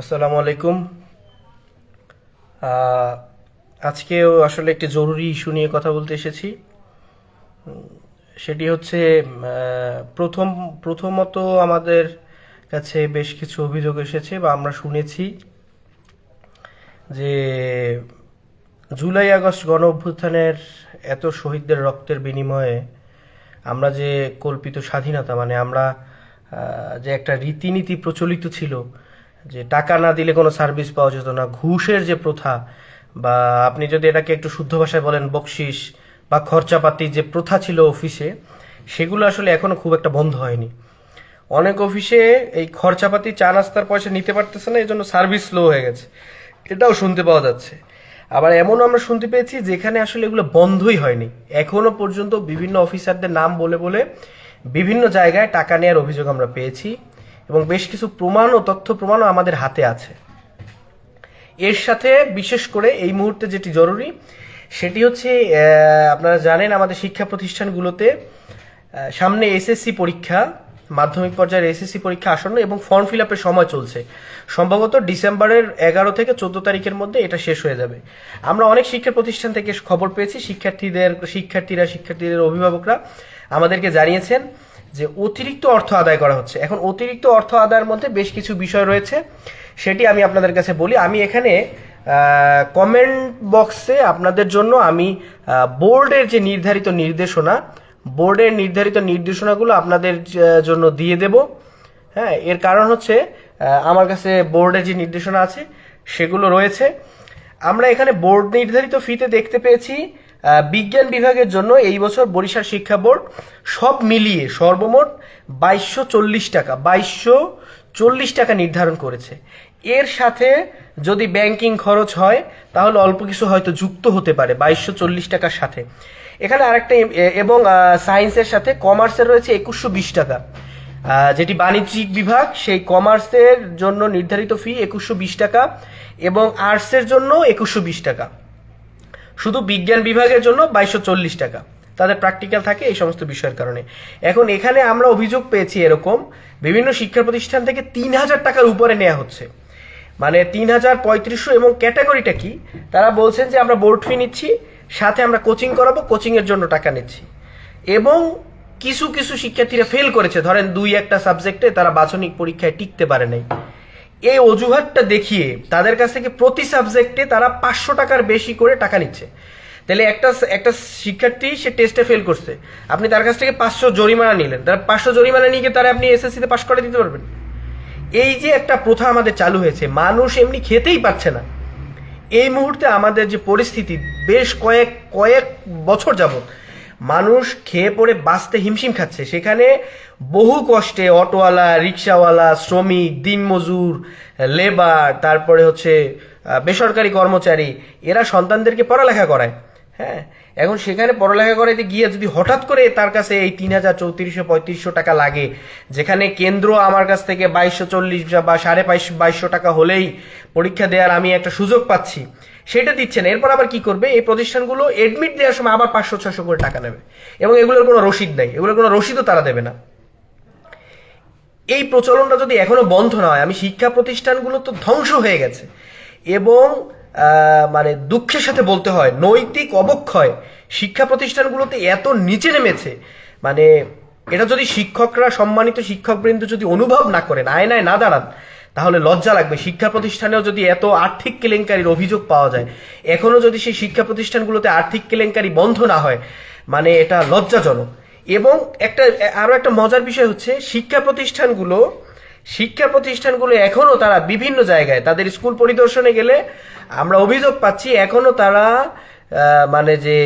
আসসালামু আলাইকুম। আজকেও আসলে একটি জরুরি ইস্যু নিয়ে কথা বলতে এসেছি। সেটি হচ্ছে প্রথম, প্রথমত আমাদের কাছে বেশ কিছু অভিযোগ এসেছে বা আমরা শুনেছি যে জুলাই, আগস্ট গণ অভ্যুত্থানের এত শহীদদের রক্তের বিনিময়ে আমরা যে কল্পিত স্বাধীনতা মানে আমরা যে একটা রীতিনীতি প্রচলিত ছিল যে টাকা না দিলে কোনো সার্ভিস পাওয়া যেত না। ঘুষের যে প্রথা বা আপনি যদি এটাকে একটু শুদ্ধ ভাষায় বলেন, বকশিস বা খরচাপাতি যে প্রথা ছিল অফিসে সেগুলো আসলে এখনও খুব একটা বন্ধ হয়নি। অনেক অফিসে এই খরচাপাতি, চা নাস্তার পয়সা নিতে পারতেছে না এই জন্য সার্ভিস স্লো হয়ে গেছে। এটাও শুনতে পাওয়া যাচ্ছে। আবার এমনও আমরা শুনতে পেয়েছি যেখানে আসলে এগুলো বন্ধই হয়নি। এখনও পর্যন্ত বিভিন্ন অফিসারদের নাম বলে বলে বিভিন্ন জায়গায় টাকা নেওয়ার অভিযোগ আমরা পেয়েছি। এবং বেশ কিছু প্রমাণ ও তথ্য প্রমাণও আমাদের হাতে আছে। এর সাথে বিশেষ করে এই মুহূর্তে যেটি জরুরি, সেটি হচ্ছে আপনারা জানেন আমাদের শিক্ষা প্রতিষ্ঠানগুলোতে সামনে এসএসসি পরীক্ষা, মাধ্যমিক পর্যায়ের এসএসসি পরীক্ষা আসন্ন এবং ফর্ম ফিল আপের সময় চলছে। সম্ভবত ডিসেম্বরের এগারো থেকে চোদ্দ তারিখের মধ্যে এটা শেষ হয়ে যাবে। আমরা অনেক শিক্ষা প্রতিষ্ঠান থেকে খবর পেয়েছি, শিক্ষার্থীদের, শিক্ষার্থীরা, শিক্ষার্থীদের অভিভাবকরা আমাদেরকে জানিয়েছেন যে অতিরিক্ত অর্থ আদায় করা হচ্ছে। এখন অতিরিক্ত অর্থ আদায়ের মধ্যে বেশ কিছু বিষয় রয়েছে। সেটি আমি আপনাদের কাছে বলি। আমি এখানে কমেন্ট বক্সে আপনাদের জন্য আমি বোর্ডের যে নির্ধারিত নির্দেশনা বোর্ডের নির্ধারিত নির্দেশনাগুলো আপনাদের জন্য দিয়ে দেব। হ্যাঁ এর কারণ হচ্ছে আমার কাছে বোর্ডের যে নির্দেশনা আছে, সেগুলো রয়েছে। আমরা এখানে বোর্ড নির্ধারিত ফিতে দেখতে পেয়েছি বিজ্ঞান বিভাগের জন্য এই বছর বরিশাল শিক্ষা বোর্ড সব মিলিয়ে সর্বমোট বাইশশো চল্লিশ টাকা, বাইশশো চল্লিশ টাকা নির্ধারণ করেছে। এর সাথে যদি ব্যাংকিং খরচ হয়, তাহলে অল্প কিছু হয়তো যুক্ত হতে পারে বাইশশো চল্লিশ টাকার সাথে। এখানে আরেকটা এবং সায়েন্সের সাথে কমার্সের রয়েছে একুশশো বিশ টাকা। যেটি বাণিজ্যিক বিভাগ, সেই কমার্সের জন্য নির্ধারিত ফি একুশশো বিশ টাকা এবং আর্টসের জন্য একুশশো বিশ টাকা। শুধু বিজ্ঞান বিভাগের জন্য বাইশশো চল্লিশ টাকা। তাদের প্র্যাকটিক্যাল থাকে এই সমস্ত বিষয়ের কারণে। এখন এখানে আমরা অভিযোগ পেয়েছি এরকম, বিভিন্ন শিক্ষা প্রতিষ্ঠান থেকে তিন হাজার টাকার উপরে নেওয়া হচ্ছে। মানে তিন হাজার পঁয়ত্রিশশো এবং ক্যাটাগরিটা কি? তারা বলছেন যে আমরা বোর্ড ফি নিচ্ছি, সাথে আমরা কোচিং করাবো কোচিংয়ের জন্য টাকা নিচ্ছি। এবং কিছু কিছু শিক্ষার্থীরা ফেল করেছে। ধরেন দুই একটা সাবজেক্টে তারা বাছনিক পরীক্ষায় টিকতে পারে নাই। এই অজুহাতটা দেখিয়ে তাদের কাছ থেকে প্রতি সাবজেক্টে তারা পাঁচশো টাকার বেশি করে টাকা নিচ্ছে। তাহলে একটা একটা শিক্ষার্থী সে টেস্টে ফেল করছে। আপনি তার কাছ থেকে পাঁচশো জরিমানা নিলেন। তার পাঁচশো জরিমানা নিয়ে তারা আপনি এসএসসিতে পাশ করে দিতে পারবেন? এই যে একটা প্রথা আমাদের চালু হয়েছে, মানুষ এমনি খেতেই পারছে না। এই মুহূর্তে আমাদের যে পরিস্থিতি, বেশ কয়েক কয়েক বছর যাবত মানুষ খেয়ে পড়ে বাঁচতে হিমশিম খাচ্ছে। সেখানে বহু কষ্টে অটোওয়ালা, রিক্সাওয়ালা, শ্রমিক, দিনমজুর, লেবার, তারপরে হচ্ছে বেসরকারি কর্মচারী, এরা সন্তানদেরকে পড়ালেখা করায়। হ্যাঁ এখন সেখানে পড়ালেখা করাইতে গিয়ে যদি হঠাৎ করে তার কাছে এই তিন হাজার চৌত্রিশশো পঁয়ত্রিশশো টাকা লাগে, যেখানে কেন্দ্র আমার কাছ থেকে বাইশশো চল্লিশ বা সাড়ে বাইশ বাইশশো টাকা হলেই পরীক্ষা দেওয়ার আমি একটা সুযোগ পাচ্ছি সেটা দিচ্ছে না। এরপর আবার কি করবে? এই প্রতিষ্ঠানগুলো এডমিট দেওয়ার সময় আবার পাঁচশো ছশো করে টাকা নেবে। এবং এগুলোর কোনো রসিদ নেই। এগুলোর কোনো রসিদও তারা দেবে না। এই প্রচলনটা যদি এখনও বন্ধ না হয়, আমি শিক্ষা প্রতিষ্ঠানগুলো তো ধ্বংস হয়ে গেছে। এবং মানে দুঃখের সাথে বলতে হয়, নৈতিক অবক্ষয় শিক্ষা প্রতিষ্ঠানগুলোতে এত নিচে নেমেছে। মানে এটা যদি শিক্ষকরা, সম্মানিত শিক্ষকবৃন্দ যদি অনুভব না করেন, আয়নায় না দাঁড়ান তাহলে লজ্জা লাগবে। শিক্ষা প্রতিষ্ঠানেও যদি এত আর্থিক কেলেঙ্কারির অভিযোগ পাওয়া যায় এখনও যদি সেই শিক্ষা প্রতিষ্ঠানগুলোতে আর্থিক কেলেঙ্কারি বন্ধ না হয় মানে এটা লজ্জাজনক। এবং একটা আরও একটা মজার বিষয় হচ্ছে, শিক্ষা প্রতিষ্ঠানগুলো শিক্ষা প্রতিষ্ঠানগুলো এখনও তারা বিভিন্ন জায়গায়, তাদের স্কুল পরিদর্শনে গেলে আমরা অভিযোগ পাচ্ছি এখনও তারা মানে যে,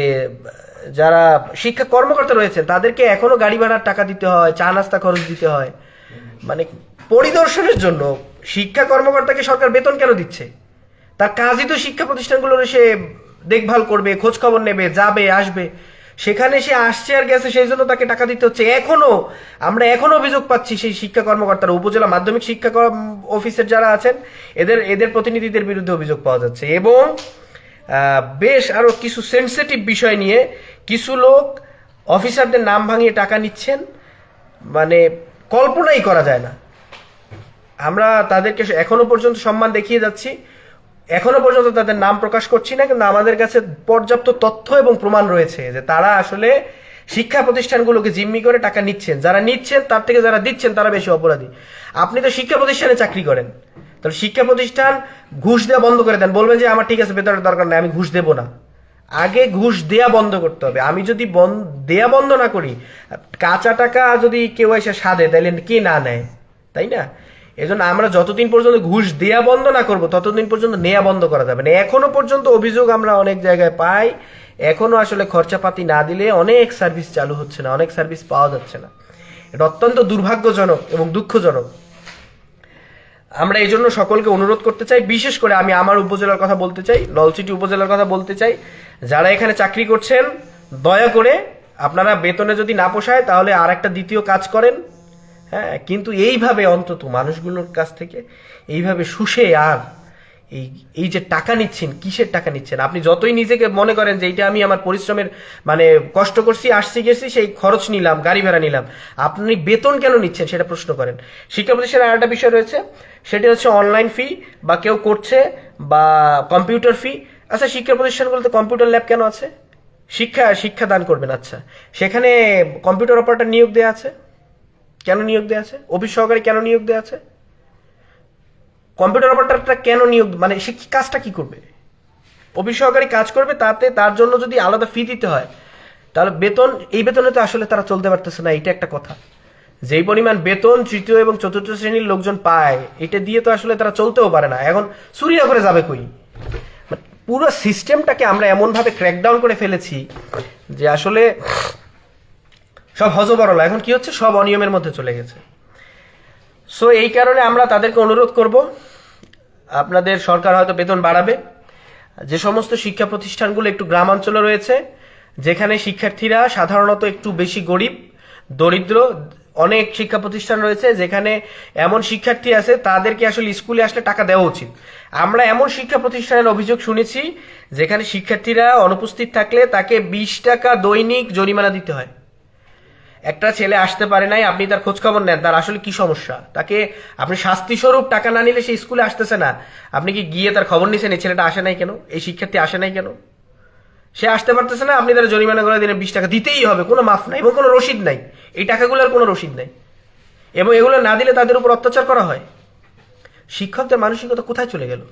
যারা শিক্ষা কর্মকর্তা রয়েছেন, তাদেরকে এখনও গাড়ি ভাড়ার টাকা দিতে হয়, চা নাস্তা খরচ দিতে হয়। মানে পরিদর্শনের জন্য শিক্ষা কর্মকর্তাকে সরকার বেতন কেন দিচ্ছে? তার কাজই তো শিক্ষা প্রতিষ্ঠানগুলোর সে দেখভাল করবে খোঁজ খবর নেবে, যাবে, আসবে। সেখানে সে আসছে আর গেছে, সেই জন্য তাকে টাকা দিতে হচ্ছে। এখনও আমরা এখনও অভিযোগ পাচ্ছি সেই শিক্ষা কর্মকর্তারা, উপজেলা মাধ্যমিক শিক্ষা অফিসের যারা আছেন, এদের এদের প্রতিনিধিদের বিরুদ্ধে অভিযোগ পাওয়া যাচ্ছে। এবং বেশ আরও কিছু সেন্সিটিভ বিষয় নিয়ে কিছু লোক অফিসারদের নাম ভাঙিয়ে টাকা নিচ্ছেন। মানে কল্পনাই করা যায় না। আমরা তাদেরকে এখনও পর্যন্ত সম্মান দেখিয়ে যাচ্ছি। এখনও পর্যন্ত তাদের নাম প্রকাশ করছি না, কিন্তু আমাদের কাছে পর্যাপ্ত তথ্য এবং প্রমাণ রয়েছে যে তারা আসলে শিক্ষা প্রতিষ্ঠানগুলোকে জিম্মি করে টাকা নিচ্ছেন। যারা নিচ্ছেন, তার থেকে যারা দিচ্ছেন, তারা বেশি অপরাধী। আপনি তো শিক্ষা প্রতিষ্ঠানে চাকরি করেন। তাহলে শিক্ষা প্রতিষ্ঠান ঘুষ দেওয়া বন্ধ করে দেন। বলবেন যে, আমার ঠিক আছে বেতনের দরকার নেই, আমি ঘুষ দেবো না। আগে ঘুষ দেয়া বন্ধ করতে হবে। আমি যদি দেয়া বন্ধ না করি, কাঁচা টাকা যদি কেউ এসে সাধে তাহলে কে না নেয়? তাই না? এজন্য আমরা যতদিন পর্যন্ত ঘুষ দেয়া বন্ধ না করব, ততদিন পর্যন্ত নেয়া বন্ধ করা যাবে না। এখনও পর্যন্ত অভিযোগ আমরা অনেক জায়গায় পাই, এখনও আসলে খরচাপাতি না দিলে অনেক সার্ভিস চালু হচ্ছে না, অনেক সার্ভিস পাওয়া যাচ্ছে না। এটা অত্যন্ত দুর্ভাগ্যজনক এবং দুঃখজনক। আমরা এই জন্য সকলকে অনুরোধ করতে চাই, বিশেষ করে আমি আমার উপজেলার কথা বলতে চাই নলছিটি উপজেলার কথা বলতে চাই, যারা এখানে চাকরি করছেন, দয়া করে আপনারা বেতনে যদি না পোষায়, তাহলে আর একটা দ্বিতীয় কাজ করেন। হ্যাঁ কিন্তু এইভাবে অন্তত মানুষগুলোর কাছ থেকে এইভাবে শুষে আর এই এই যে টাকা নিচ্ছেন, কিসের টাকা নিচ্ছেন? আপনি যতই নিজেকে মনে করেন যে এইটা আমি আমার পরিশ্রমের মানে কষ্ট করছি, আসছি, গেছি, সেই খরচ নিলাম, গাড়ি ভাড়া নিলাম। আপনি বেতন কেন নিচ্ছেন, সেটা প্রশ্ন করেন। শিক্ষা প্রতিষ্ঠানের আরেকটা বিষয় রয়েছে, সেটা হচ্ছে অনলাইন ফি বা কেউ করছে, বা কম্পিউটার ফি আচ্ছা শিক্ষা প্রতিষ্ঠানগুলোতে কম্পিউটার ল্যাব কেন আছে? শিক্ষা শিক্ষা দান করবেন আচ্ছা। সেখানে কম্পিউটার অপারেটর নিয়োগ দেওয়া আছে। কেন নিয়োগ দেওয়া আছে? অফিস সহকারী কেন নিয়োগ দেওয়া আছে? কম্পিউটার অপারেটরটা কেন নিয়োগ মানে সে কাজটা কি করবে? অফিস সহকারী কাজ করবে তাতে তার জন্য যদি আলাদা ফি দিতে হয়, তাহলে বেতন, এই বেতনে তো আসলে তারা চলতে পারতেছে না এটা একটা কথা। যেই পরিমাণ বেতন তৃতীয় এবং চতুর্থ শ্রেণির লোকজন পায়, এটা দিয়ে তো আসলে তারা চলতেও পারে না। এখন করে যাবে কই? মানে পুরো সিস্টেমটাকে আমরা এমনভাবে ক্র্যাকডাউন করে ফেলেছি যে আসলে সব হজবরলা। এখন কি হচ্ছে? সব অনিয়মের মধ্যে চলে গেছে। সো এই কারণে আমরা তাদেরকে অনুরোধ করব, আপনাদের সরকার হয়তো বেতন বাড়াবে। যে সমস্ত শিক্ষা প্রতিষ্ঠানগুলো একটু গ্রামাঞ্চলে রয়েছে, যেখানে শিক্ষার্থীরা সাধারণত একটু বেশি গরিব, দরিদ্র, অনেক শিক্ষা প্রতিষ্ঠান রয়েছে, যেখানে এমন শিক্ষার্থী আছে, তাদেরকে আসলে স্কুলে আসলে টাকা দেওয়া উচিত। আমরা এমন শিক্ষা প্রতিষ্ঠানের অভিযোগ শুনেছি, যেখানে শিক্ষার্থীরা অনুপস্থিত থাকলে তাকে বিশ টাকা দৈনিক জরিমানা দিতে হয়। একটা ছেলে আসতে পারে নাই, আপনি তার খোঁজ খবর নেন, তার আসলে কি সমস্যা? তাকে আপনি শাস্তি স্বরূপ টাকা না নিলে সে স্কুলে আসতেছে না। আপনি কি গিয়ে তার খবর নিছেন, এই ছেলেটা আসে নাই কেন? এই শিক্ষার্থী আসে নাই কেন? সে আসতে পারতেছে না, আপনি তার জরিমানা করে দিনে বিশ টাকা দিতেই হবে, কোনো মাফ নাই, এবং কোনো রসিদ নাই। এই টাকাগুলোর কোনো রসিদ নাই। এবং এগুলো না দিলে তাদের উপর অত্যাচার করা হয়। শিক্ষকদের মানসিকতা কোথায় চলে গেল?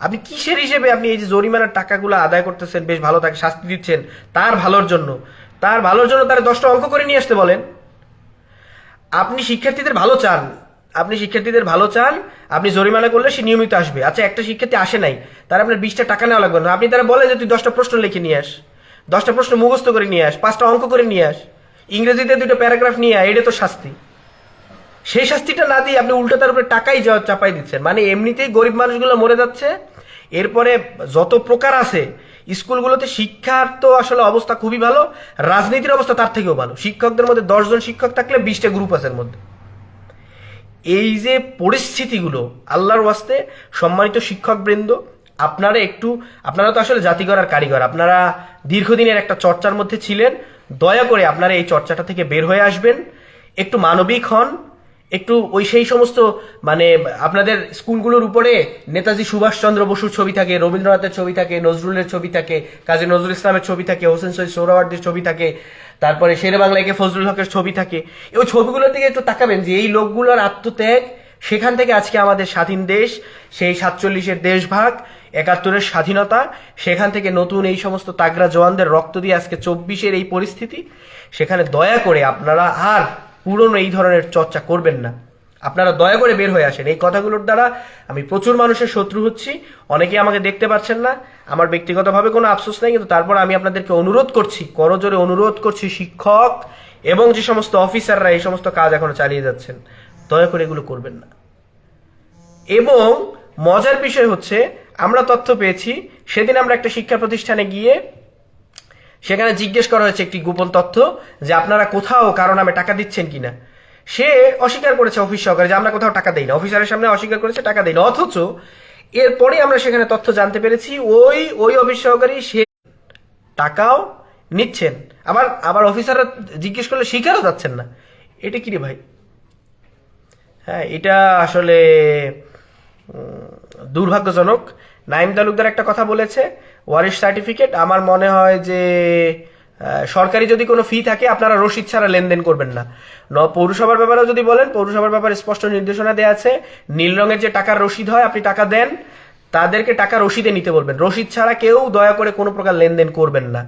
আপনি কিসের হিসেবে আপনি এই যে জরিমানার টাকাগুলো আদায় করতেছেন, বেশ ভালো তাকে শাস্তি দিচ্ছেন, তার ভালোর জন্য? তার ভালোর জন্য তার দশটা অঙ্ক করে নিয়ে আসতে বলেন। আপনি শিক্ষার্থীদের ভালো চান। আপনি শিক্ষার্থীদের ভালো চান, আপনি জরিমানা করলে সে নিয়মিত আসবে। আচ্ছা একটা শিক্ষার্থী আসে নাই, তার আপনার বিশটা টাকা নেওয়া লাগবে না। আপনি তারা বলে যে, তুই দশটা প্রশ্ন লিখে নিয়ে আস। দশটা প্রশ্ন মুখস্থ করে নিয়ে আস। পাঁচটা অঙ্ক করে নিয়ে আস। ইংরেজিতে দুটো প্যারাগ্রাফ নিয়ে আয়, এটা তো শাস্তি। সেই শাস্তিটা না দিয়ে আপনি উল্টো তার উপরে টাকাই চাপাই দিচ্ছেন। মানে এমনিতেই গরিব মানুষগুলো মরে যাচ্ছে। এরপরে যত প্রকার আছে স্কুলগুলোতে শিক্ষার তো আসলে অবস্থা খুবই ভালো, রাজনীতির অবস্থা তার থেকেও ভালো। শিক্ষকদের মধ্যে দশজন শিক্ষক থাকলে বিশটা গ্রুপ আছে মধ্যে। এই যে পরিস্থিতিগুলো, আল্লাহর ওয়াস্তে সম্মানিত শিক্ষকবৃন্দ, আপনারা একটু, আপনারা তো আসলে জাতি গড়ার কারিগর, আপনারা দীর্ঘদিনের একটা চর্চার মধ্যে ছিলেন, দয়া করে আপনারা এই চর্চাটা থেকে বের হয়ে আসবেন, একটু মানবিক হন একটু ওই সেই সমস্ত মানে আপনাদের স্কুলগুলোর উপরে নেতাজি সুভাষচন্দ্র বসুর ছবি থাকে, রবীন্দ্রনাথের ছবি থাকে, নজরুলের ছবি থাকে, কাজী নজরুল ইসলামের ছবি থাকে, হোসেন সৈয়দ সোহরাওয়ার্দির ছবি থাকে, তারপরে শেরে বাংলা একে ফজলুল হকের ছবি থাকে। ওই ছবিগুলোর দিকে একটু তাকাবেন যে এই লোকগুলোর আত্মত্যাগ সেখান থেকে আজকে আমাদের স্বাধীন দেশ, সেই সাতচল্লিশের দেশভাগ, একাত্তরের স্বাধীনতা, সেখান থেকে নতুন এই সমস্ত তাগরা জওয়ানদের রক্ত দিয়ে আজকে চব্বিশের এই পরিস্থিতি, সেখানে দয়া করে আপনারা আর পুরনো এই ধরনের চর্চা করবেন না। আপনারা দয়া করে বের হয়ে আসেন। এই কথাগুলোর দ্বারা আমি প্রচুর মানুষের শত্রু হচ্ছি। অনেকেই আমাকে দেখতে পাচ্ছেন না। আমার ব্যক্তিগতভাবে কোনো আফসোস নেই, কিন্তু তারপর আমি আপনাদেরকে অনুরোধ করছি, করজোরে অনুরোধ করছি শিক্ষক এবং যে সমস্ত অফিসাররা এই সমস্ত কাজ এখনও চালিয়ে যাচ্ছেন, দয়া করে এগুলো করবেন না। এবং মজার বিষয় হচ্ছে, আমরা তথ্য পেয়েছি, সেদিন আমরা একটা শিক্ষা প্রতিষ্ঠানে গিয়ে সেখানে জিজ্ঞেস করা হয়েছে একটি গোপন তথ্য যে আপনারা কোথাও কারও নামে টাকা দিচ্ছেন কিনা। সে অস্বীকার করেছে অফিস সহকারে যে আমরা কোথাও টাকা দেই না। অফিসারের সামনে অস্বীকার করেছে, টাকা দেই না। অথচ এরপরে আমরা সেখানে তথ্য জানতে পেরেছি, ওই ওই অফিস সহকারী সে টাকাও নিচ্ছেন। আবার আবার অফিসাররা জিজ্ঞেস করলে স্বীকারও যাচ্ছেন না। এটা কি রে ভাই? হ্যাঁ এটা আসলে দুর্ভাগ্যজনক। নাইম তালুকদার একটা কথা বলেছে ওয়ারিশ সার্টিফিকেট। আমার মনে হয় যে সরকারি যদি কোনো ফি থাকে, আপনারা রসিদ ছাড়া লেনদেন করবেন না। ন, পৌরসভার ব্যাপারেও যদি বলেন, পৌরসভার ব্যাপারে স্পষ্ট নির্দেশনা দেওয়া আছে, নীল রঙের যে টাকার রসিদ হয়, আপনি টাকা দেন, তাদেরকে টাকা রসিদে নিতে বলবেন। রসিদ ছাড়া কেউ দয়া করে কোনো প্রকার লেনদেন করবেন না।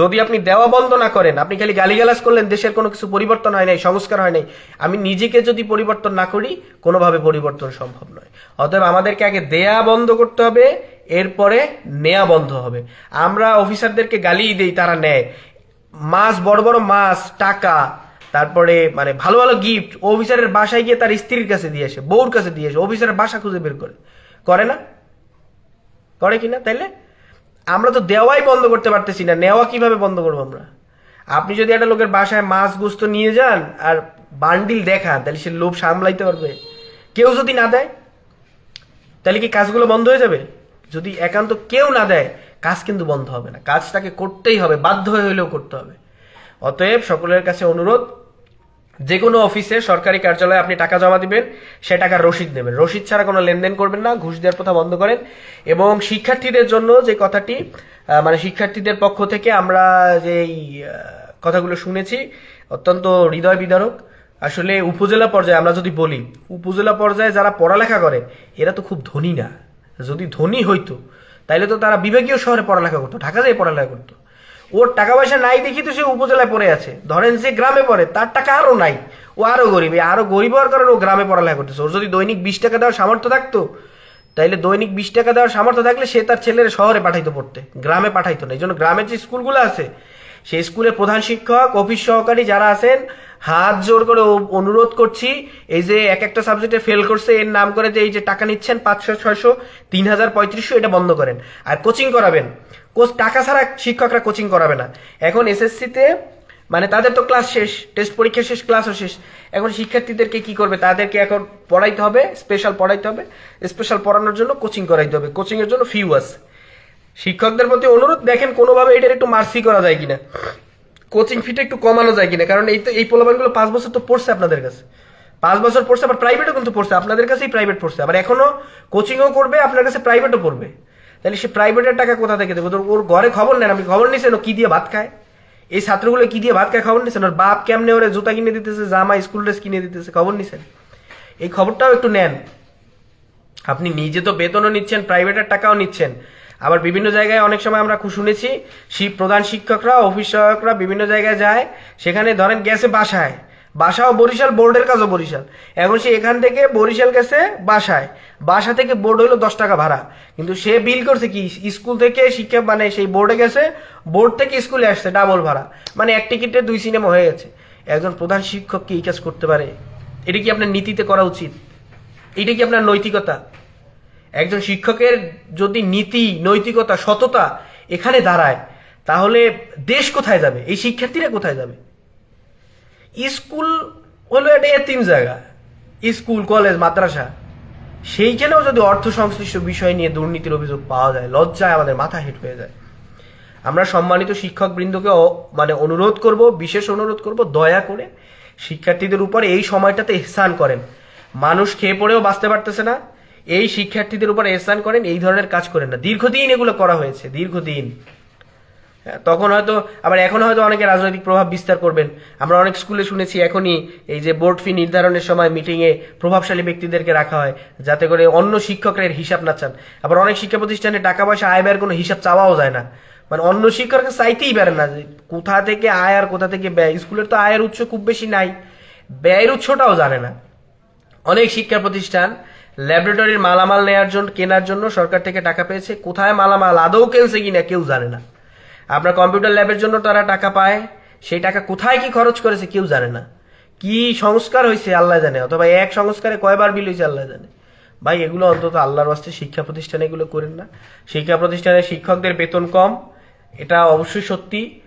যদি আপনি দেওয়া বন্ধ না করেন, আপনি খালি গালিগালাজ করলেন, দেশের কোনো কিছু পরিবর্তন হয় নাই, সংস্কার হয় নাই, আমি নিজেকে যদি পরিবর্তন না করি, কোনোভাবে পরিবর্তন সম্ভব নয়। অতএব আমাদেরকে আগে দেয়া বন্ধ করতে হবে এরপরে নেয়া বন্ধ হবে। আমরা অফিসারদেরকে গালিই দেই, তারা নেয়। মাছ, বড় বড় মাছ, টাকা, তারপরে মানে ভালো ভালো গিফট অফিসারের বাসায় গিয়ে তার স্ত্রীর কাছে দিয়ে আসে, বউর কাছে দিয়ে আসে অফিসারের বাসা খুঁজে বের করে। করে না? করে কিনা তাইলে? আমরা তো দেওয়াই বন্ধ করতে পারতেছি না, নেওয়া কীভাবে বন্ধ করব আমরা? আপনি যদি একটা লোকের বাসায় মাছ গোস্ত নিয়ে যান আর বান্ডিল দেখান, তাহলে সে লোভ সামলাইতে পারবে। কেউ যদি না দেয়, তাহলে কি কাজগুলো বন্ধ হয়ে যাবে? যদি একান্ত কেউ না দেয় কাজ কিন্তু বন্ধ হবে না। কাজটাকে করতেই হবে বাধ্য হয়ে হলেও করতে হবে। অতএব সকলের কাছে অনুরোধ যে কোনো অফিসে সরকারি কার্যালয়ে আপনি টাকা জমা দিবেন সে টাকার রসিদ নেবেন। রসিদ ছাড়া কোনো লেনদেন করবেন না ঘুষ দেওয়ার কথা বন্ধ করেন এবং শিক্ষার্থীদের জন্য যে কথাটি মানে শিক্ষার্থীদের পক্ষ থেকে আমরা যে এই, আহ, কথাগুলো শুনেছি অত্যন্ত হৃদয় বিদারক। আসলে উপজেলা পর্যায়ে আমরা যদি বলি উপজেলা পর্যায়ে যারা পড়ালেখা করে এরা তো খুব ধনী না। যদি ধনী হইতো, তাইলে তো তারা বিভাগীয় শহরে পড়ালেখা করতো, ঢাকা যেয়ে পড়ালেখা করতো। ওর টাকা পয়সা নাই দেখি তো সে উপজেলায় পড়ে আছে। ধরেন সে গ্রামে পড়ে, তার টাকা আরও নাই। ও আরও গরিব, এই আরও গরিব হওয়ার কারণে ও গ্রামে পড়ালেখা করতেছে। ওর যদি দৈনিক বিশ টাকা দেওয়ার সামর্থ্য থাকতো, তাইলে দৈনিক বিশ টাকা দেওয়ার সামর্থ্য থাকলে সে তার ছেলের শহরে পাঠাইতো পড়তে, গ্রামে পাঠাইতো না। এই জন্য গ্রামের যে স্কুলগুলো আছে সেই স্কুলের প্রধান শিক্ষক, অফিস সহকারী যারা আছেন, হাত জোর করে অনুরোধ করছি, এই যে এক একটা সাবজেক্টে ফেল করছে, এর নাম করে যে এই যে টাকা নিচ্ছেন পাঁচশো, ছয়শো, তিন হাজার, পঁয়ত্রিশশো, এটা বন্ধ করেন। আর কোচিং করাবেন। কোচ, টাকা ছাড়া শিক্ষকরা কোচিং করাবে না। এখন এসএসসিতে মানে তাদের তো ক্লাস শেষ টেস্ট পরীক্ষা শেষ ক্লাসও শেষ। এখন শিক্ষার্থীদেরকে কি করবে? তাদেরকে এখন পড়াইতে হবে স্পেশাল পড়াইতে হবে। স্পেশাল পড়ানোর জন্য কোচিং করাইতে হবে। কোচিংয়ের জন্য ফিউ আছে। শিক্ষকদের প্রতি অনুরোধ, দেখেন কোনোভাবে এটার একটু মার্সি করা যায় কিনা। কোচিং ফিটা একটু কমানো যায় কিনা, কারণ এই তো, এই পোলাপানগুলো পাঁচ বছর তো পড়ছে আপনাদের কাছে। পাঁচ বছর পড়ছে, আবার প্রাইভেটও কিন্তু পড়ছে, আপনাদের কাছেই প্রাইভেট পড়ছে। আবার এখনও কোচিংও করবে, আপনার কাছে প্রাইভেটও পড়বে তাহলে সে প্রাইভেটের টাকা কোথা থেকে দেবো? ওর ঘরে খবর নেন আমি খবর নিছেন, ও কি দিয়ে ভাত খায়? এই ছাত্রগুলো কি দিয়ে ভাত খায় খবর নিছেন? ওর বাপ কেমনে ওরে জুতা কিনে দিতেছে, জামা স্কুল ড্রেস কিনে দিতেছে, খবর নিছেন? এই খবরটাও একটু নেন। আপনি নিজে তো বেতনও নিচ্ছেন প্রাইভেটের টাকাও নিচ্ছেন। আবার বিভিন্ন জায়গায় অনেক সময় আমরা শুনেছি প্রধান শিক্ষকরা, অফিস সহায়করা বিভিন্ন জায়গায় যায়, সেখানে ধরেন গেছে বাসায়। বাসাও বরিশাল, বোর্ডের কাজও বরিশাল। এখন সে এখান থেকে বরিশাল গেছে বাসায়। বাসা থেকে বোর্ড হলো দশ টাকা ভাড়া। কিন্তু সে বিল করছে কি? স্কুল থেকে শিক্ষা মানে সেই বোর্ডে গেছে, বোর্ড থেকে স্কুলে আসছে, ডাবল ভাড়া। মানে এক টিকিটে দুই সিনেমা হয়ে গেছে। একজন প্রধান শিক্ষক কি এই কাজ করতে পারে? এটা কি আপনার নীতিতে করা উচিত? এটা কি আপনার নৈতিকতা? একজন শিক্ষকের যদি নীতি, নৈতিকতা, সততা এখানে দাঁড়ায়, তাহলে দেশ কোথায় যাবে? এই শিক্ষার্থীরা কোথায় যাবে? স্কুল হলো একটা এতিম জায়গা। স্কুল, কলেজ, মাদ্রাসা। সেইখানেও যদি অর্থ সংশ্লিষ্ট বিষয় নিয়ে দুর্নীতির অভিযোগ পাওয়া যায়, লজ্জায় আমাদের মাথা হেঁট হয়ে যায়। আমরা সম্মানিত শিক্ষক বৃন্দকে মানে অনুরোধ করব, বিশেষ অনুরোধ করব, দয়া করে শিক্ষার্থীদের উপর এই সময়টাতে এহসান করেন। মানুষ খেয়ে পড়েও বাঁচতে পারতেছে না। এই শিক্ষার্থীদের উপর এহসান করেন এই ধরনের কাজ করেন না। দীর্ঘদিন এগুলো করা হয়েছে দীর্ঘদিন। হ্যাঁ, তখন হয়তো আবার এখন হয়তো অনেকে রাজনৈতিক প্রভাব বিস্তার করবেন। আমরা অনেক স্কুলে শুনেছি এখনই এই যে বোর্ড ফি নির্ধারণের সময় মিটিংয়ে প্রভাবশালী ব্যক্তিদেরকে রাখা হয় যাতে করে অন্য শিক্ষকরা হিসাব না চান। আবার অনেক শিক্ষা প্রতিষ্ঠানে টাকা পয়সা আয় ব্যয়ের কোনো হিসাব চাওয়াও যায় না। মানে অন্য শিক্ষককে চাইতেই পারে না যে কোথা থেকে আয় আর কোথা থেকে ব্যয়। স্কুলের তো আয়ের উৎস খুব বেশি নাই ব্যয়ের উৎসটাও জানে না। অনেক শিক্ষা প্রতিষ্ঠান ল্যাবরেটরির মালামাল নেয়ার জন্য, কেনার জন্য সরকার থেকে টাকা পেয়েছে। কোথায় মালামাল? আদৌ কেনছে কিনা কেউ জানে না। আপনার কম্পিউটার ল্যাবের জন্য তারা টাকা পায়। সেই টাকা কোথায় কি খরচ করেছে, কেউ জানে না। কি সংস্কার হয়েছে, আল্লাহ জানে। অথবা এক সংস্কারে কয়বার বিল হয়েছে, আল্লাহ জানে। ভাই, এগুলো অন্তত আল্লাহর বাস্তে শিক্ষা প্রতিষ্ঠানে এগুলো করেন না। শিক্ষা প্রতিষ্ঠানে শিক্ষকদের বেতন কম। এটা অবশ্যই সত্যি।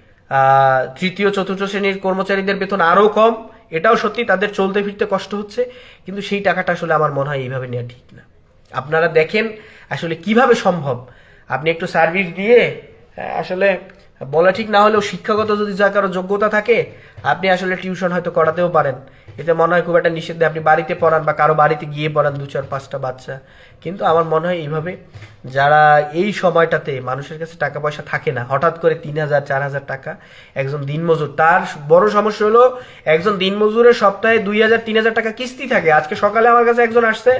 তৃতীয়, চতুর্থ শ্রেণির কর্মচারীদের বেতন আরও কম। এটাও সত্যি, তাদের চলতে ফিরতে কষ্ট হচ্ছে, কিন্তু সেই টাকাটা আসলে আমার মনে হয় এইভাবে নেওয়া ঠিক না। আপনারা দেখেন আসলে কীভাবে সম্ভব। আপনি একটু সার্ভিস দিয়ে আসলে বলা ঠিক না হলেও শিক্ষাগত যদি যা কারও যোগ্যতা থাকে, আপনি আসলে টিউশন হয়তো করাতেও পারেন। এতে মনে হয় খুব একটা নিষেধ আপনি বাড়িতে পড়ান বা কারও বাড়িতে গিয়ে পড়ান দু চার, পাঁচটা বাচ্চা। কিন্তু আমার মনে হয় এইভাবে যারা এই সময়টাতে মানুষের কাছে টাকা পয়সা থাকে না, হঠাৎ করে তিন হাজার, চার হাজার টাকা, একজন দিনমজুর, তার বড় সমস্যা হলো একজন দিনমজুরের সপ্তাহে দুই হাজার, তিন হাজার টাকা কিস্তি থাকে। আজকে সকালে আমার কাছে একজন আসছে,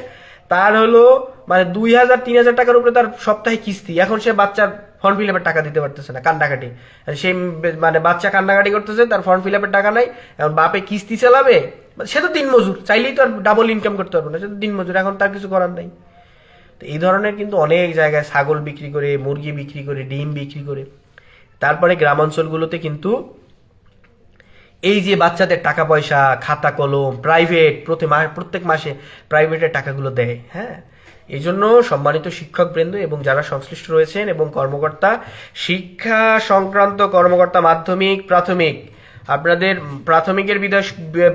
তার হলো মানে দুই হাজার, তিন হাজার টাকার উপরে তার সপ্তাহে কিস্তি। এখন সে বাচ্চার ফর্ম ফিল আপের টাকা দিতে পারতেছে না, কান্নাকাটি। সে মানে বাচ্চা কান্নাকাটি করতেছে, তার ফর্ম ফিল আপের টাকা নাই, এখন বাপে কিস্তি চালাবে সে তো দিনমজুর, চাইলেই তো আর ডাবল ইনকাম করতে পারবে না, সে তো দিনমজুর, এখন তার কিছু করার নাই। তো এই ধরনের কিন্তু অনেক জায়গায় ছাগল বিক্রি করে, মুরগি বিক্রি করে, ডিম বিক্রি করে। তারপরে গ্রামাঞ্চলগুলোতে কিন্তু এই যে বাচ্চাদের টাকা পয়সা, খাতা কলম প্রাইভেট প্রতি মা- প্রত্যেক মাসে প্রাইভেটের টাকাগুলো দেয় হ্যাঁ? এই জন্য সম্মানিত শিক্ষকবৃন্দ এবং যারা সংশ্লিষ্ট রয়েছেন এবং কর্মকর্তা, শিক্ষা সংক্রান্ত কর্মকর্তা মাধ্যমিক, প্রাথমিক আপনাদের প্রাথমিকের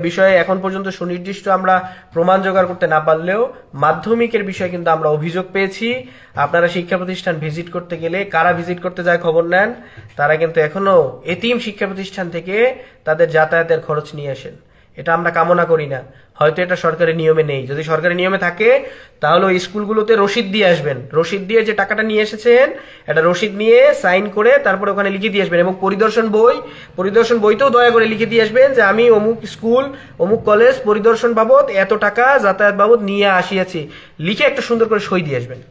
বিষয়ে এখন পর্যন্ত সুনির্দিষ্ট আমরা প্রমাণ জোগাড় করতে না পারলেও মাধ্যমিকের বিষয়ে কিন্তু আমরা অভিযোগ পেয়েছি। আপনারা শিক্ষা প্রতিষ্ঠান ভিজিট করতে গেলে কারা ভিজিট করতে যায় খবর নেন, তারা কিন্তু এখনও এতিম শিক্ষা প্রতিষ্ঠান থেকে তাদের যাতায়াতের খরচ নিয়ে আসেন। এটা আমরা কামনা করি না। হয়তো এটা সরকারি নিয়মে নেই। যদি সরকারি নিয়মে থাকে, তাহলে ওই স্কুলগুলোতে রসিদ দিয়ে আসবেন। রসিদ দিয়ে যে টাকাটা নিয়ে এসেছেন একটা রসিদ নিয়ে সাইন করে তারপরে ওখানে লিখে দিয়ে আসবেন। এবং পরিদর্শন বই, পরিদর্শন বইতেও দয়া করে লিখে দিয়ে আসবেন যে আমি অমুক স্কুল, অমুক কলেজ পরিদর্শন বাবদ এত টাকা যাতায়াত বাবদ নিয়ে আসিয়াছি। লিখে একটা সুন্দর করে সই দিয়ে আসবেন।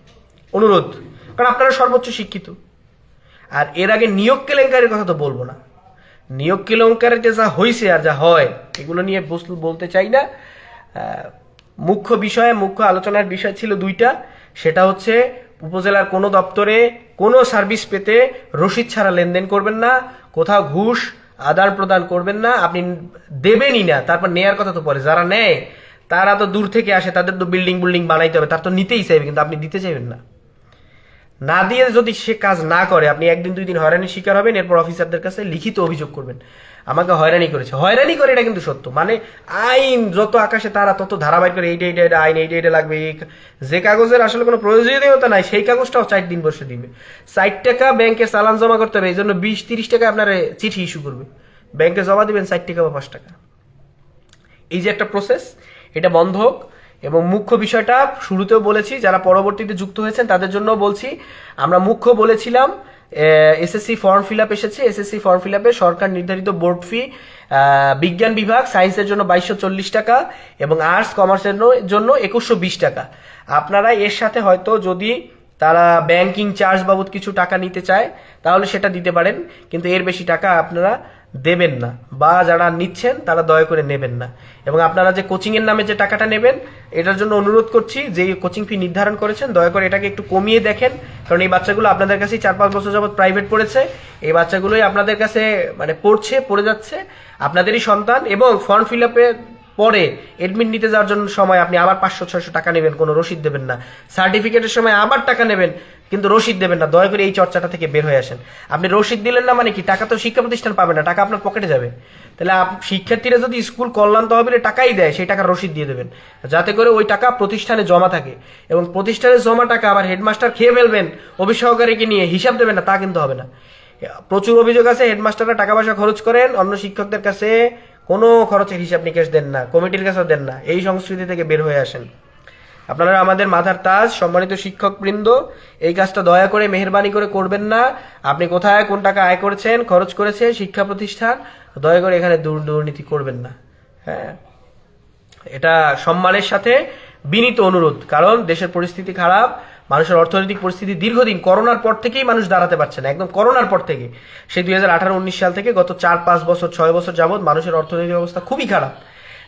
অনুরোধ। কারণ আপনারা সর্বোচ্চ শিক্ষিত। আর এর আগে নিয়োগ কেলেঙ্কারির কথা তো বলব না। নিয়োগ কেলেঙ্কারিতে যা হয়েছে আর যা হয়, এগুলো নিয়ে বস্তু বলতে চাই না। মুখ্য বিষয়ে, মুখ্য আলোচনার বিষয় ছিল দুইটা। সেটা হচ্ছে, উপজেলার কোনো দপ্তরে কোনো সার্ভিস পেতে রসিদ ছাড়া লেনদেন করবেন না, কোথাও ঘুষ, আদান প্রদান করবেন না, আপনি দেবেনই না, তারপর নেয়ার কথা তো পরে, যারা নেয়, তারা তো দূর থেকে আসে, তাদের তো বিল্ডিং বিল্ডিং বানাইতে হবে, তার তো নিতেই চাইবে, কিন্তু আপনি দিতে চাইবেন না। না দিয়ে যদি সে কাজ না করে, আপনি একদিন, দুই দিন হয়রানির শিকার হবেন, এরপর অফিসারদের কাছে লিখিত অভিযোগ করবেন। আমাকে হয়রানি করেছে। হয়রানি করে এটা কিন্তু সত্য। মানে আইন যত আকাশে তারা তত ধারাবাহিক করে, এইটা এইটা এটা আইন, এইটা এটা লাগবে। এই যে কাগজের আসলে কোনো প্রয়োজনীয়তা নাই, সেই কাগজটাও চার দিন বসে দিবে। ষাট টাকা ব্যাংকে চালান জমা করতে হবে এই জন্য বিশ, তিরিশ টাকা আপনার চিঠি ইস্যু করবে। ব্যাংকে জমা দিবেন ষাট টাকা বা পাঁচ টাকা। এই যে একটা প্রসেস এটা বন্ধ হোক। এবং মুখ্য বিষয়টা শুরুতেও বলেছি, যারা পরবর্তীতে যুক্ত হয়েছেন তাদের জন্য বলছি। আমরা মুখ্য বলেছিলাম এসএসসি ফর্ম ফিল আপ এসেছে। এসএসসি ফর্ম ফিল আপে সরকার নির্ধারিত বোর্ড ফি বিজ্ঞান বিভাগ সায়েন্সের জন্য বাইশশো চল্লিশ টাকা এবং আর্টস কমার্সের জন্য একুশশো বিশ টাকা। আপনারা এর সাথে হয়তো যদি তারা ব্যাংকিং চার্জ বাবদ কিছু টাকা নিতে চায়, তাহলে সেটা দিতে পারেন। কিন্তু এর বেশি টাকা আপনারা দেবেন না। বা যারা নিচ্ছেন, তারা দয়া করে নেবেন না। এবং আপনারা যে কোচিং এর নামে যে টাকাটা নেবেন, এটার জন্য অনুরোধ করছি, যে কোচিং ফি নির্ধারণ করেছেন, দয়া করে এটাকে একটু কমিয়ে দেখেন। কারণ এই বাচ্চাগুলো আপনাদের কাছেই চার পাঁচ বছর যাবৎ প্রাইভেট পড়েছে। এই বাচ্চাগুলোই আপনাদের কাছে মানে পড়ছে, পড়ে যাচ্ছে। আপনাদেরই সন্তান এবং ফর্ম ফিল আপে পরে এডমিট নিতে যাওয়ার জন্য সময় আপনি আবার পাঁচশো, ছয়শো টাকা নেবেন, কোনো রসিদ দেবেন না। সার্টিফিকেটের সময় আবার টাকা নেবেন, কিন্তু রসিদ দেবেন না। দয়া করে এই চর্চাটা থেকে বের হয়ে আসেন। আপনি রসিদ দিলেন না মানে কি? টাকা তো শিক্ষা প্রতিষ্ঠান পাবে না, টাকা আপনার পকেটে যাবে। তাহলে শিক্ষার্থীরা যদি স্কুল কল্যাণ তহবিলে টাকাই দেয়, সেই টাকা রসিদ দিয়ে দেবেন। যাতে করে ওই টাকা প্রতিষ্ঠানে জমা থাকে। এবং প্রতিষ্ঠানে জমা টাকা আবার হেডমাস্টার খেয়ে ফেলবেন অভিসহকারীকে নিয়ে হিসাব দেবেন না, তা কিন্তু হবে না। প্রচুর অভিযোগ আছে, হেডমাস্টাররা টাকা পয়সা খরচ করেন, অন্য শিক্ষকদের কাছে কোনো খরচের হিসাব নিকেশ দেন না, কমিটির কাছেও দেন না, এই সংস্কৃতি থেকে বের হয়ে আসেন। আপনারা আমাদের মাথার তাজ, সম্মানিত শিক্ষকবৃন্দ, এই কাজটা দয়া করে, মেহরবানি করে করবেন না। আপনি কোথায়, কোন টাকা আয় করেছেন, খরচ করেছে শিক্ষা প্রতিষ্ঠান, দয়া করে এখানে দুর- দুর্নীতি করবেন না। হ্যাঁ? এটা সম্মানের সাথে বিনীত অনুরোধ, কারণ দেশের পরিস্থিতি খারাপ মানুষের অর্থনৈতিক পরিস্থিতি দীর্ঘদিন করোনার পর থেকেই মানুষ দাঁড়াতে পারছে না। একদম করোনার পর থেকে। সেই দুই হাজার উনিশ সাল থেকে গত চার, পাঁচ বছর, ছয় বছর যাবৎ মানুষের অর্থনৈতিক অবস্থা খুবই খারাপ।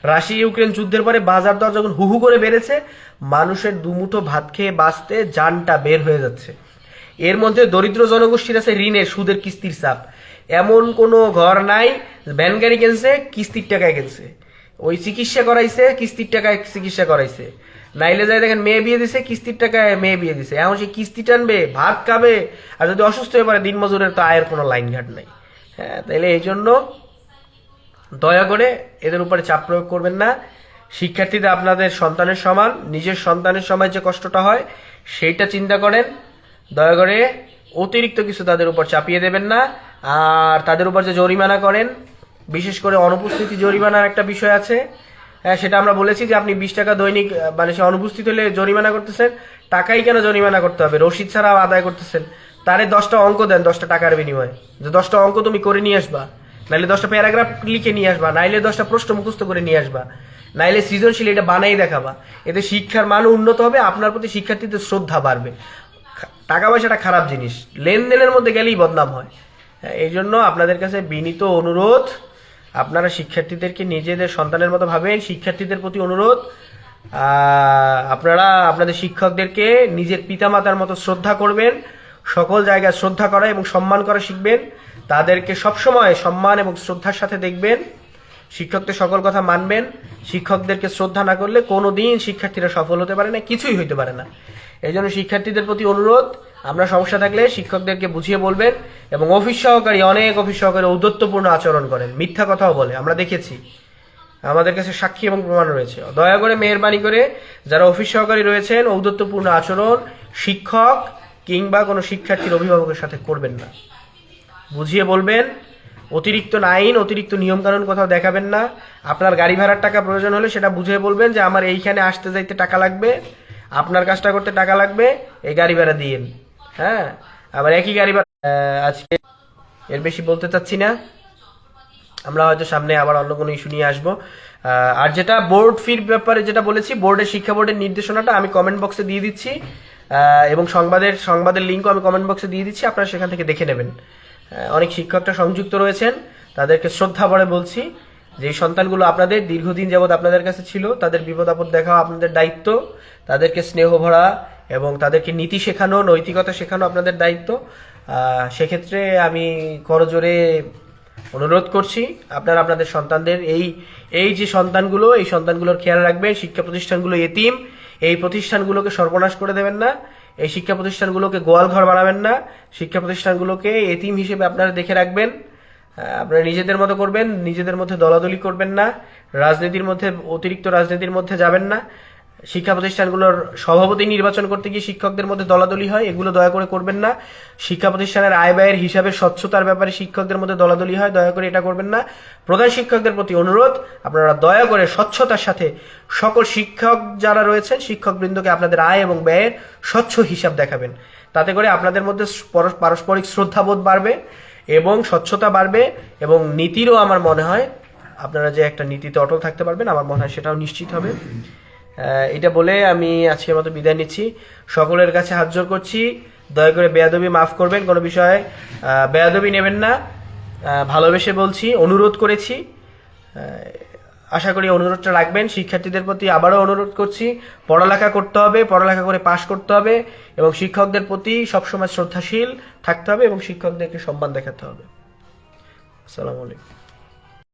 রাশিয়া ইউক্রেন যুদ্ধের পরে বাজার দর যখন হুহু করে বেড়েছে, মানুষের দুমুঠো ভাত খেয়ে বাঁচতে জানটা বের হয়ে যাচ্ছে। এর মধ্যে দরিদ্র জনগোষ্ঠীর আছে ঋণের সুদের কিস্তির চাপ। এমন কোনো ঘর নাই ভ্যান গাড়ি কিনছে, কিস্তির টাকায় কিনছে। ওই চিকিৎসা করাইছে, কিস্তির টাকায় চিকিৎসা করাইছে। নাইলে যায় দেখেন, মেয়ে বিয়ে দিছে, কিস্তির টাকায় মেয়ে বিয়ে দিছে। এমন সে কিস্তি টানবে, ভাত খাবে, আর যদি অসুস্থ হয়ে পারে দিন মজুরের তো আয়ের কোনো লাইন ঘাট নাই। হ্যাঁ তাইলে এই জন্য দয়া করে এদের উপরে চাপ প্রয়োগ করবেন না। শিক্ষার্থীদের আপনাদের সন্তানের সমান, নিজের সন্তানের সময় যে কষ্টটা হয়, সেইটা চিন্তা করেন। দয়া করে অতিরিক্ত কিছু তাদের উপর চাপিয়ে দেবেন না। আর তাদের উপর যে জরিমানা করেন, বিশেষ করে অনুপস্থিতি জরিমানার একটা বিষয় আছে। সেটা আমরা বলেছি যে আপনি বিশ টাকা দৈনিক মানে সে অনুপস্থিত হলে জরিমানা করতেছেন। টাকাই কেন জরিমানা করতে হবে? রসিদ ছাড়াও আদায় করতেছেন। তারে দশটা অঙ্ক দেন দশটা টাকার বিনিময়ে। যে দশটা অঙ্ক তুমি করে নিয়ে আসবা নাইলে দশটা প্যারাগ্রাফ লিখে নিয়ে আসবা নাইলে দশটা প্রশ্ন মুখস্থ করে নিয়ে আসবা নাইলে সৃজনশীল এটা বানাই দেখাবা। এতে শিক্ষার মান উন্নত হবে আপনার প্রতি শিক্ষার্থীদের শ্রদ্ধা বাড়বে। টাকা পয়সাটা খারাপ জিনিস। লেনদেনের মধ্যে গেলেই বদনাম হয়। হ্যাঁ, এই জন্য আপনাদের কাছে বিনীত অনুরোধ আপনারা শিক্ষার্থীদেরকে নিজেদের সন্তানের মতো ভাবেন, শিক্ষার্থীদের প্রতি অনুরোধ। আপনারা আপনাদের শিক্ষকদেরকে নিজের পিতামাতার মতো শ্রদ্ধা করবেন, সকল জায়গায় শ্রদ্ধা করা এবং সম্মান করা শিখবেন। তাদেরকে সবসময় সম্মান এবং শ্রদ্ধার সাথে দেখবেন। শিক্ষকদের সকল কথা মানবেন, শিক্ষকদেরকে শ্রদ্ধা না করলে কোনো দিন শিক্ষার্থীরা সফল হতে পারে না, কিছুই হইতে পারে না। এই জন্য শিক্ষার্থীদের প্রতি অনুরোধ, আমরা সমস্যা থাকলে শিক্ষকদেরকে বুঝিয়ে বলবেন এবং অফিস সহকারী, অনেক অফিস সহকারী ঔদ্ধত্যপূর্ণ আচরণ করেন, মিথ্যা কথাও বলে। আমরা দেখেছি, আমাদের কাছে সাক্ষী এবং প্রমাণ রয়েছে। দয়া করে মেহরবানি করে যারা অফিস সহকারী রয়েছেন, ঔদ্ধত্যপূর্ণ আচরণ শিক্ষক কিংবা কোনো শিক্ষার্থীর অভিভাবকের সাথে করবেন না। বুঝিয়ে বলবেন অতিরিক্ত আইন অতিরিক্ত নিয়মকানুন কোথাও দেখাবেন না। আপনার গাড়ি ভাড়ার টাকা প্রয়োজন হলে সেটা বুঝে বলবেন যে আমার এইখানে আসতে যাইতে টাকা লাগবে, আপনার কাজটা করতে টাকা লাগবে, এই গাড়ি ভাড়া দিয়েন। হ্যাঁ? আবার একই গাড়ি ভাড়া আজকে এর বেশি বলতে চাচ্ছি না। আমরা হয়তো সামনে আবার অন্য কোনো ইস্যু নিয়ে আসব। আর যেটা বোর্ড ফির ব্যাপারে যেটা বলেছি বোর্ডের শিক্ষা বোর্ডের নির্দেশনাটা আমি কমেন্ট বক্সে দিয়ে দিচ্ছি। এবং সংবাদের সংবাদের লিঙ্কও আমি কমেন্ট বক্সে দিয়ে দিচ্ছি, আপনারা সেখান থেকে দেখে নেবেন। অনেক শিক্ষকরা সংযুক্ত রয়েছেন। তাদেরকে শ্রদ্ধা ভরে বলছি যে সন্তানগুলো আপনাদের দীর্ঘদিন যাবৎ আপনাদের কাছে ছিল, তাদের বিপদ আপদ দেখা আপনাদের দায়িত্ব, তাদেরকে স্নেহ ভরা এবং তাদেরকে নীতি শেখানো, নৈতিকতা শেখানো আপনাদের দায়িত্ব। সেক্ষেত্রে আমি করজোরে অনুরোধ করছি, আপনারা আপনাদের সন্তানদের এই এই যে সন্তানগুলো, এই সন্তানগুলোর খেয়াল রাখবেন, শিক্ষা প্রতিষ্ঠানগুলো এতিম, এই প্রতিষ্ঠানগুলোকে সর্বনাশ করে দেবেন না। এই শিক্ষা প্রতিষ্ঠানগুলোকে গোয়াল ঘর বানাবেন না। শিক্ষা প্রতিষ্ঠানগুলোকে এতিম হিসেবে আপনারা দেখে রাখবেন। আপনারা নিজেদের মতো করবেন, নিজেদের মধ্যে দলাদলি করবেন না, রাজনীতির মধ্যে, অতিরিক্ত রাজনীতির মধ্যে যাবেন না। শিক্ষা প্রতিষ্ঠানগুলোর সভাপতি নির্বাচন করতে গিয়ে শিক্ষকদের মধ্যে দলাদলি হয়, এগুলো দয়া করে করবেন না। শিক্ষা প্রতিষ্ঠানের আয় ব্যয়ের হিসাবে স্বচ্ছতার ব্যাপারে শিক্ষকদের মধ্যে দলাদলি হয়, দয়া করে এটা করবেন না। প্রধান শিক্ষকদের প্রতি অনুরোধ, আপনারা দয়া করে স্বচ্ছতার সাথে সকল শিক্ষক যারা রয়েছেন, শিক্ষকবৃন্দকে আপনাদের আয় এবং ব্যয়ের স্বচ্ছ হিসাব দেখাবেন। তাতে করে আপনাদের মধ্যে পারস্পরিক শ্রদ্ধাবোধ বাড়বে এবং স্বচ্ছতা বাড়বে এবং নীতিরও আমার মনে হয়, আপনারা যে একটা নীতিতে অটল থাকতে পারবেন, আমার মনে হয় সেটাও নিশ্চিত হবে। এটা বলে আমি আজকের মতো বিদায় নিচ্ছি। সকলের কাছে হাত জোর করছি। দয়া করে বেয়াদবি মাফ করবেন, কোনো বিষয়ে বেয়াদবি নেবেন না। ভালোবেসে বলছি, অনুরোধ করেছি। আশা করি অনুরোধটা রাখবেন। শিক্ষার্থীদের প্রতি আবারও অনুরোধ করছি। পড়ালেখা করতে হবে, পড়ালেখা করে পাশ করতে হবে এবং শিক্ষকদের প্রতি সবসময় শ্রদ্ধাশীল থাকতে হবে এবং শিক্ষকদেরকে সম্মান দেখাতে হবে। আসসালামু আলাইকুম।